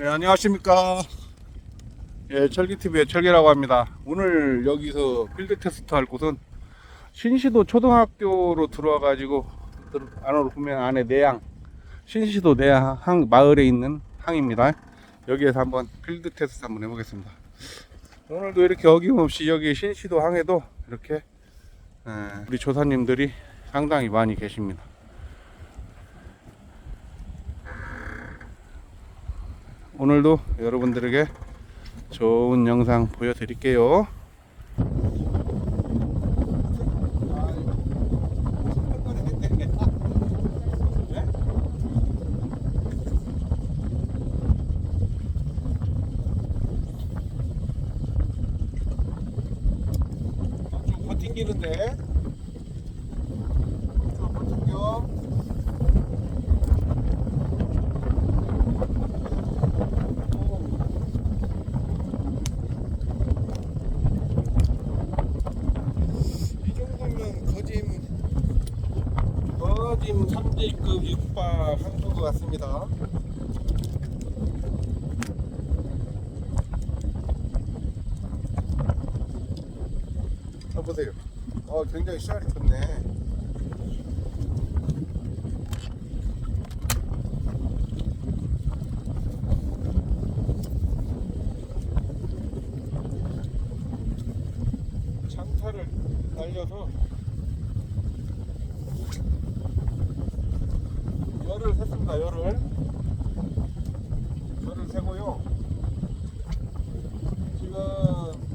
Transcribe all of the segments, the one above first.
네, 안녕하십니까. 예, 철기TV의 철기라고 합니다. 오늘 여기서 필드 테스트 할 곳은 신시도 초등학교로 들어와가지고 들- 안으로 보면 안에 내양, 신시도 내양 항, 마을에 있는 항입니다. 여기에서 한번 필드 테스트 한번 해보겠습니다. 오늘도 이렇게 어김없이 여기 신시도 항에도 이렇게 예, 우리 조사님들이 상당히 많이 계십니다. 오늘도 여러분들에게 좋은 영상 보여드릴게요. 좀 버팅기는데 좀 버팅겨 이 정도면 거짐 거짐 3대급 육박 한것 같습니다. 아 보세요. 어 굉장히 시알이 좋네. 장타를 날려서 열을 샜습니다 열을 열을 세고요 지금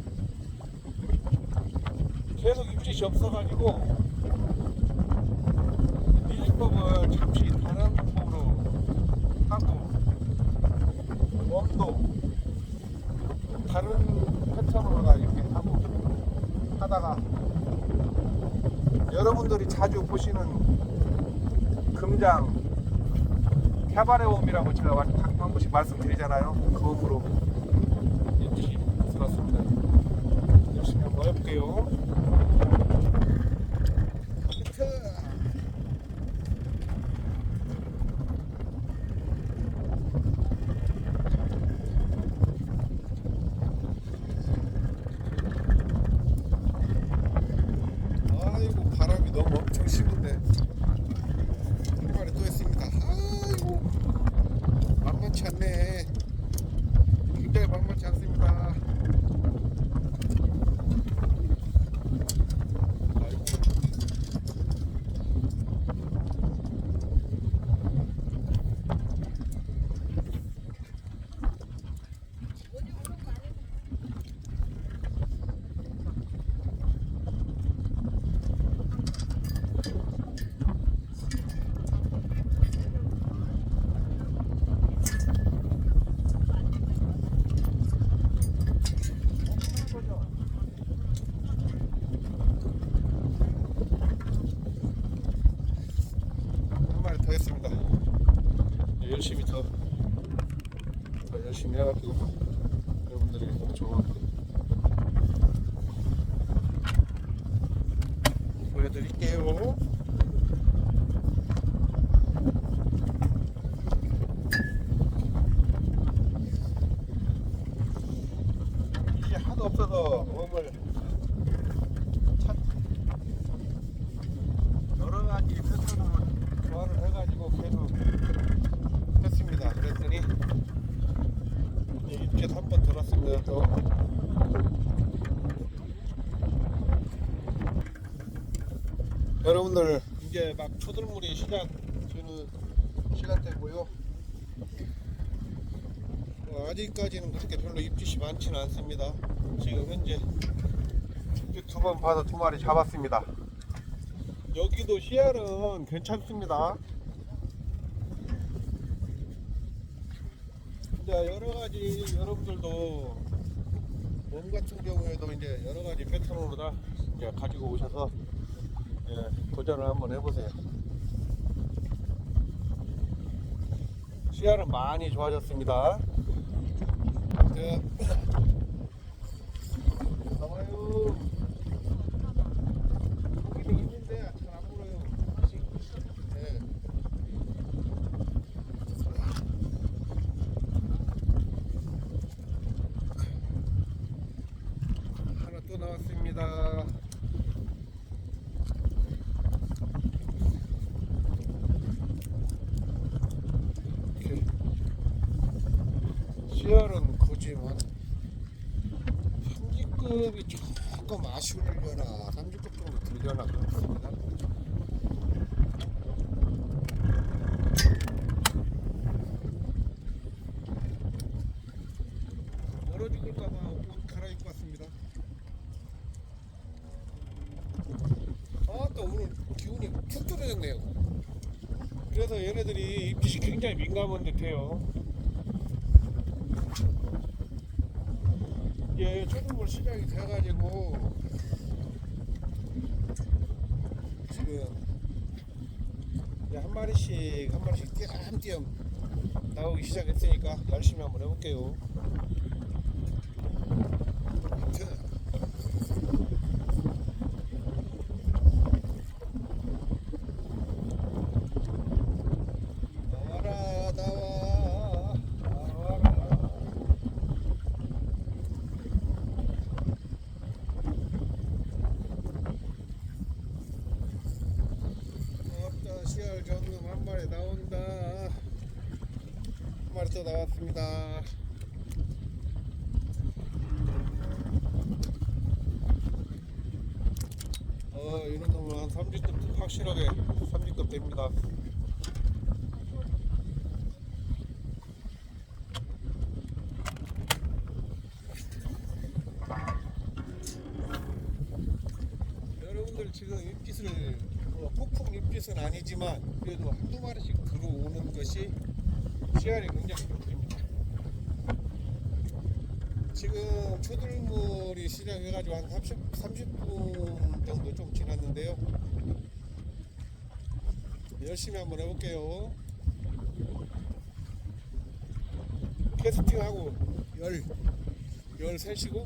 계속 입질이 없어가지고 밀리법을 잠시 다른 방법으로 하고 웜도 다른 패턴으로 이렇게 하고 하다가 여러분들이 자주 보시는 금장 캐바레 웜이라고 제가 한 번씩 말씀드리잖아요. 그 웜으로 일시 들었습니다. 열심히 한번 해볼게요. 히트! 아이고 바람이 너무 엄청 심은데 한 마리 또 했습니다. 아이고 만만치 않네. 굉장히 만만치 않습니다. 아이고. 한 마리 더 했습니다. 네, 열심히 더, 더 열심히 해가지고 여러분들에게 더 좋은 보여드릴게요. 이게 하도 없어서 웜을 찾 여러 가지 패턴으로 교환을 해가지고 계속 했습니다. 그랬더니 이렇게 한번 들었습니다. 또 여러분들 이제 막 초들물이 시작 되는 시간대고요. 어, 아직까지는 그렇게 별로 입짓이 많지는 않습니다. 지금 현재 두 번 봐서 두 마리 잡았습니다. 여기도 씨알은 괜찮습니다. 이제 여러 가지 여러분들도 몸 같은 경우에도 이제 여러 가지 패턴으로 다 이제 가지고 오셔서 예, 도전을 한번 해보세요. 씨알은 많이 좋아졌습니다. 자, 40이려나 30급 정도 들려나 그렇습니다. 얼어 죽을까봐 옷 갈아입고 왔습니다. 아또 오늘 기운이 툭 떨어졌네요. 그래서 얘네들이 입짓이 굉장히 민감한 듯해요. 예, 초등물 시작이 돼가지고 지금 이제 한 마리씩 한 마리씩 띄엄띄엄 나오기 시작했으니까 열심히 한번 해볼게요. 자, 나와라 나와 나와라 없다 시알 전금 한 마리 나온다 또 나왔습니다. 어 이런 놈은 한 3직급 확실하게 3직급 됩니다 여러분들 지금 입깃을 뭐 폭풍 입깃은 아니지만 그래도 한두 마리씩 들어오는 것이 씨알이 굉장히 좋습니다. 지금 초들물이 시작해가지고 한 30, 30분 정도 좀 지났는데요. 열심히 한번 해볼게요. 캐스팅하고 열, 열 세시고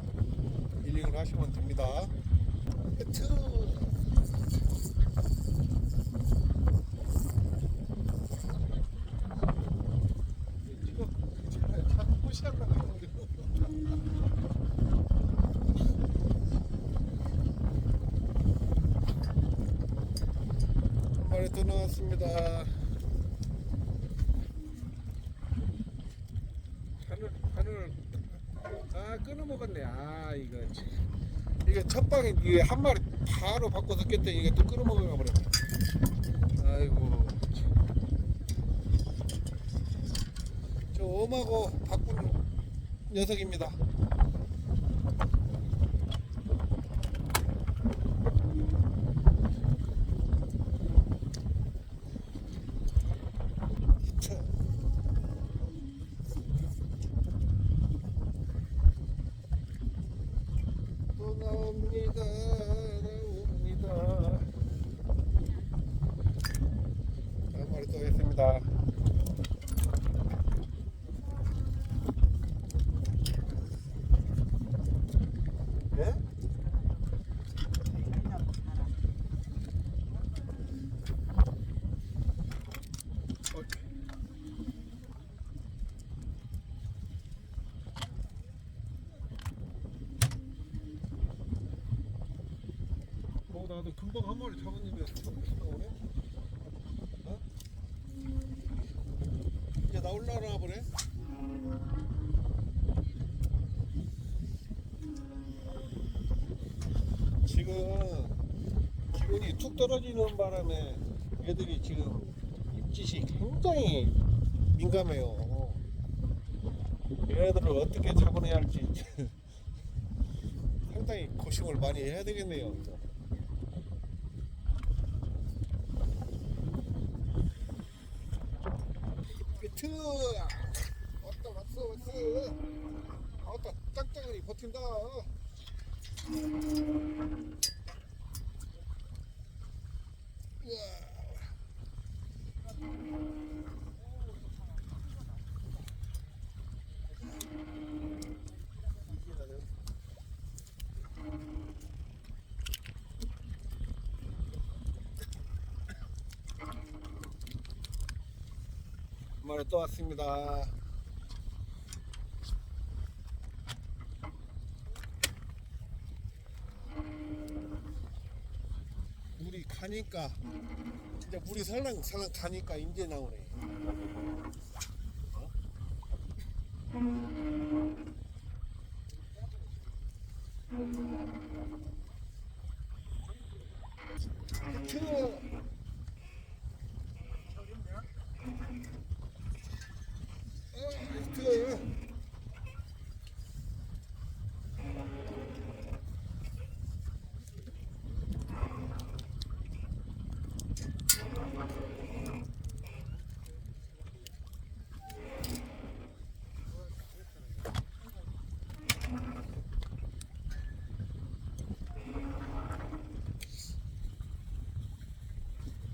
릴링을 하시면 됩니다. 히트 한 마리 또 나왔습니다. 하늘 하늘 아 끊어 먹었네. 아 이거 참. 이게 첫 방에 이게 한 마리 바로 바꿔서 깼더니 이게 또 끊어 먹어가 버렸네. 아이고. 참. 저 엄하고 바꾼 녀석입니다. 참. 또 나옵니다. 나옵니다. 한 마리 또 했습니다. 예? 어, 금방 한 마리 잡았는데 나오네? 어? 이제 나올라나 보네? 지금 기온이 툭 떨어지는 바람에 애들이 지금 입짓이 굉장히 민감해요. 얘네들을 어떻게 잡아내야 할지 상당히 고심을 많이 해야 되겠네요. 비트 왔다 왔어 왔어. 왔다. 짱짱하니 버틴다 우와. 한 마리 또 왔습니다. 물이 가니까 이제 물이 살랑 살랑 가니까 이제 나오네. 어? 히트. 어, 히트.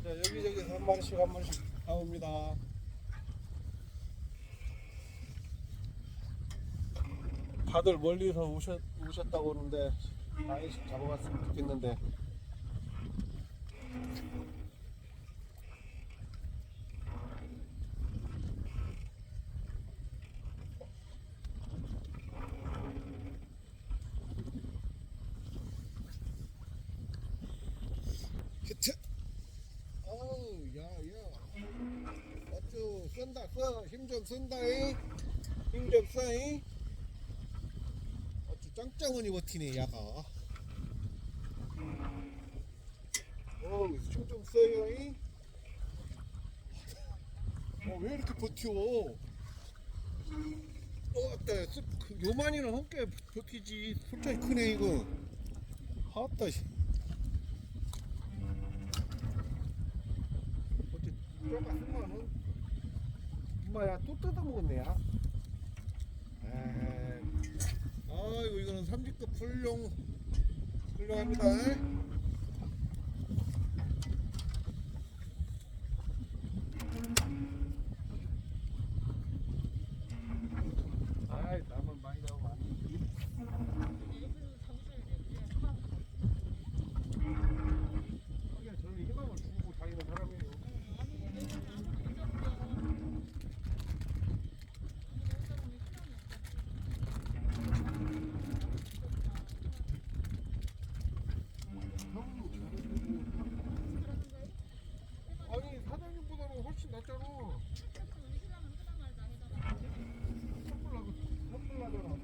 자, 여기저기서 한 마리씩 한 마리씩 나옵니다. 다들 멀리서 오셨, 오셨다고 그러는데 많이씩 잡아갔으면 좋겠는데 히트! 어우 야야 쓴다 써힘 좀 쓴다잉? 힘좀 써잉? 어쭈 짱짱하니 버티네 야가? 어우 힘좀 써요잉? 어왜 이렇게 버텨? 어 아따 수- 그 요만이는 함께 버티지. 솔직히 크네 이거. 아따 씨. 어째 쪼갔으면은 엄마야 또 뜯어먹었네 야. 아이고 이거는 3지급 훌륭 훌륭합니다 아이 나만 많이 나오면 안 돼. 하긴 저는 희망을 주고 다니는 사람이에요 아니 사장님보다는 훨씬 낫잖아 선물나고 선물나잖아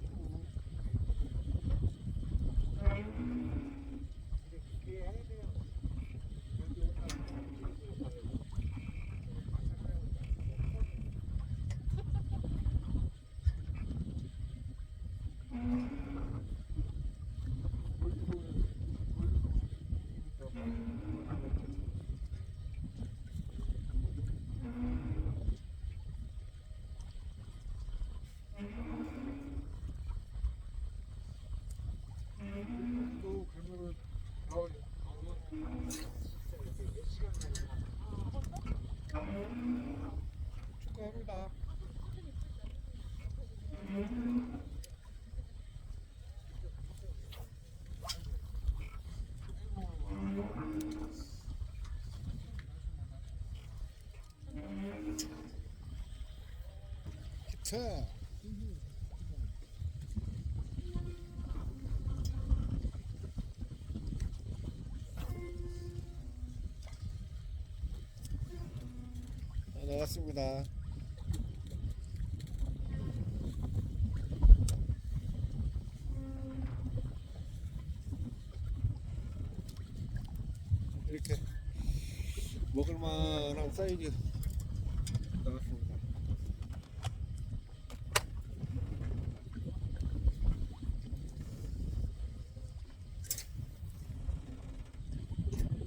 또 그러면은 어, 축하합니다. 기차. 나왔습니다. 이렇게 먹을만한 사이즈 나왔습니다.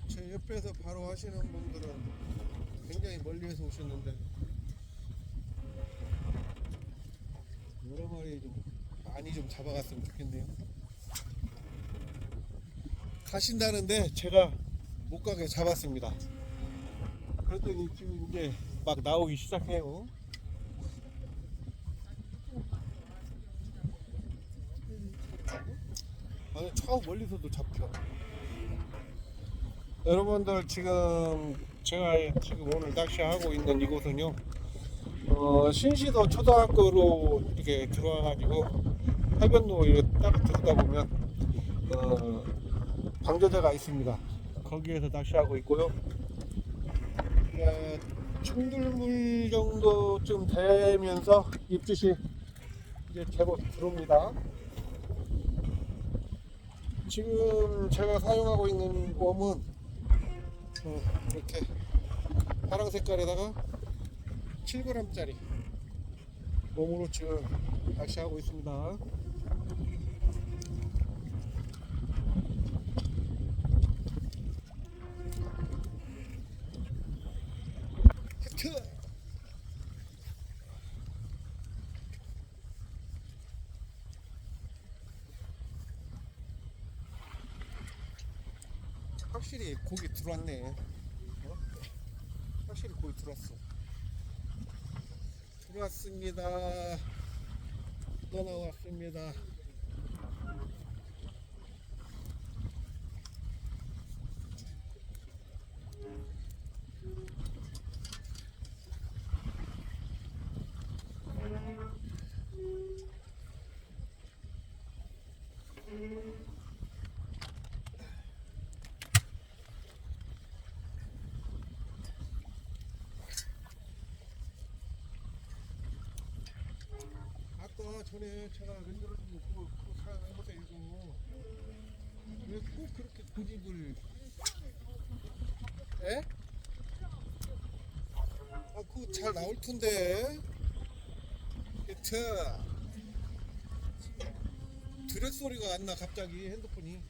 제 옆에서 바로 하시는 분들은 굉장히 멀리에서 오셨는데 여러 마리 좀 많이 좀 잡아갔으면 좋겠네요. 가신다는데 제가 못 가게 잡았습니다. 그랬더니 지금 이제 막 나오기 시작해요. 아니 저 멀리서도 잡혀. 여러분들 지금 제가 지금 오늘 낚시하고 있는 이곳은요 어, 신시도 초등학교로 이렇게 들어와가지고 해변로 이렇게 딱 들어다 보면 어, 방조제가 있습니다. 거기에서 낚시하고 있고요. 어, 충들물 정도쯤 되면서 입짓이 이제 제법 들어옵니다. 지금 제가 사용하고 있는 웜은 어, 이렇게 파랑 색깔에다가 7g짜리 몸으로 지금 낚시하고 있습니다. 확실히 고기 들어왔네. 어? 확실히 고기 들어왔어. 들어왔습니다. 또 나왔습니다. 아까 전에 제가 좀 놓고 그거 사용한 거다 이거 왜 꼭 그렇게 고집을 에? 아 그거 잘 나올 텐데 히트 드레 소리가 안 나 갑자기 핸드폰이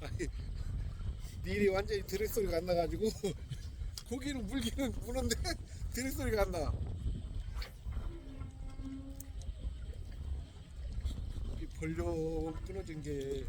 아니 일이 완전히 드레 소리가 안 나가지고 고기를 물기는 무는데 드레 소리가 안 나. 이 벌려 끊어진 게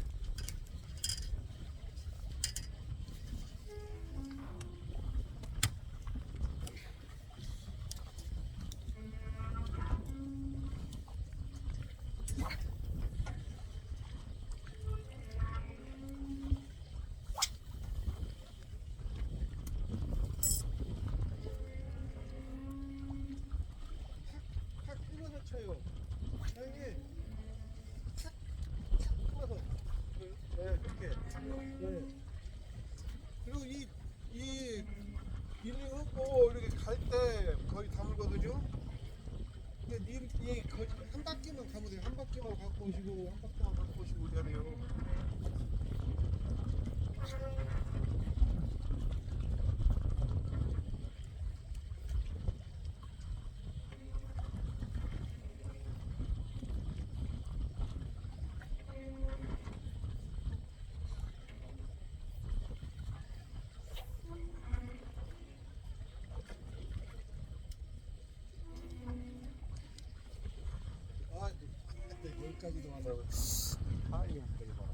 탁 끊어서 쳐요. 사장님, 탁, 탁 끊어서. 그, 네, 이렇게. 네. 그리고 이, 이, 일리 흙고 이렇게 갈 때 거의 다 물거든요. 근데 이, 이 거의 한 바퀴만 가면 돼요. 한 바퀴만 갖고 오시고, 한 바퀴만 갖고 오시고 이래야 돼요. 아, 근데 여기까지도 하다가 아 이거 못 되겠다.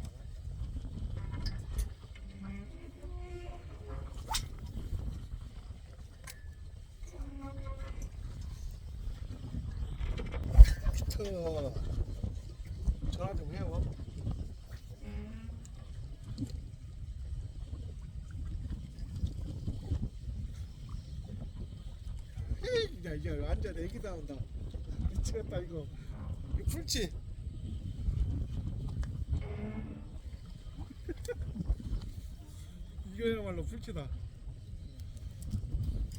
피터 전화 좀 해요. 헤이, 야 이제 완전 애기 나온다. 미치겠다 이거. 이거 풀치. 이거야말로 풀치다.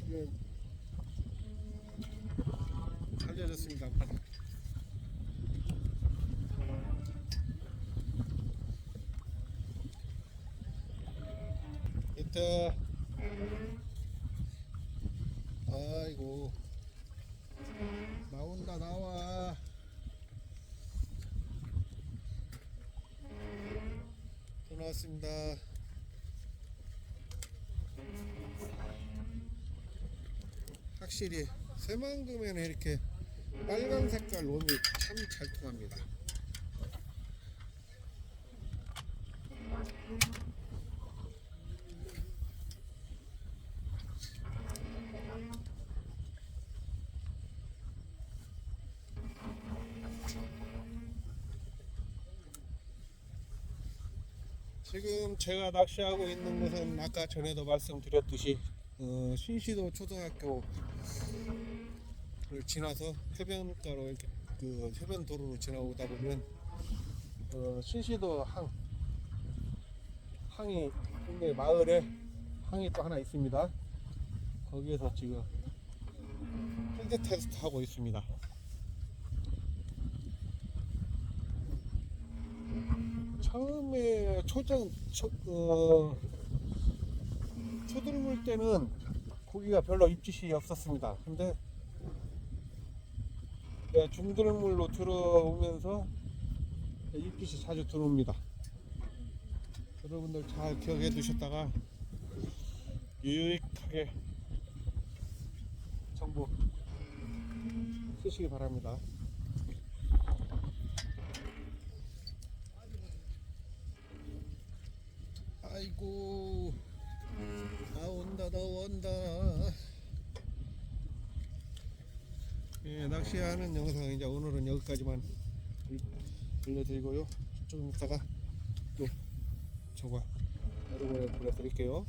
이거 살려졌습니다. 바로. 이따 확실히 새만금에는 이렇게 빨간 색깔 롬이 참 잘 통합니다. 지금 제가 낚시하고 있는 곳은 아까 전에도 말씀드렸듯이 어, 신시도 초등학교 를 지나서 해변가로 이렇게 그 해변 도로로 지나오다 보면 어, 신시도 항 항이 동네 마을에 항이 또 하나 있습니다. 거기에서 지금 필드 테스트 하고 있습니다. 처음에 초장 초, 어, 초들물 때는 고기가 별로 입짓이 없었습니다. 근데 네, 중들물로 들어오면서 입짓이 자주 들어옵니다. 여러분들 잘 기억해 두셨다가 유익하게 정보 쓰시기 바랍니다. 아이고 나 온다 나온다. 예, 낚시하는 영상 이제 오늘은 여기까지만 들려드리고요. 좀 이따가 또 저거 여러분에 보내드릴게요.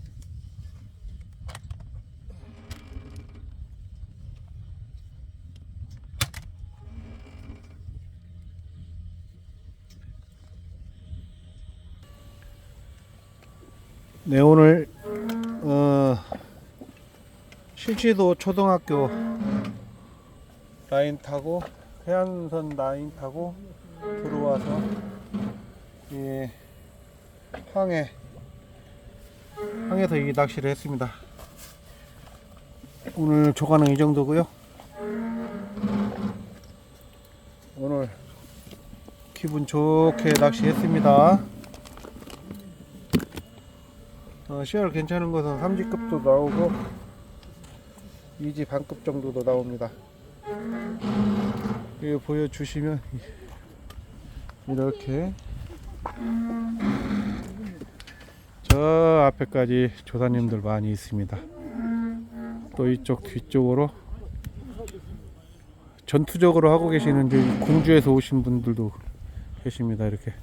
네 오늘 신치도 초등학교 라인 타고 해안선 라인 타고 들어와서 이 항해 항에서 이 낚시를 했습니다. 오늘 조과는 이 정도고요. 오늘 기분 좋게 낚시했습니다. 어, CR 괜찮은 것은 3지급도 나오고 2지 반급 정도도 나옵니다. 이거 보여주시면 이렇게 저 앞에까지 조사님들 많이 있습니다. 또 이쪽 뒤쪽으로 전투적으로 하고 계시는 공주에서 오신 분들도 계십니다. 이렇게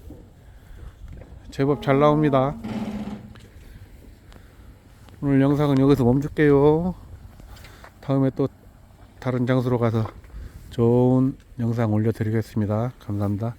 제법 잘 나옵니다. 오늘 영상은 여기서 멈출게요. 다음에 또 다른 장소로 가서 좋은 영상 올려드리겠습니다. 감사합니다.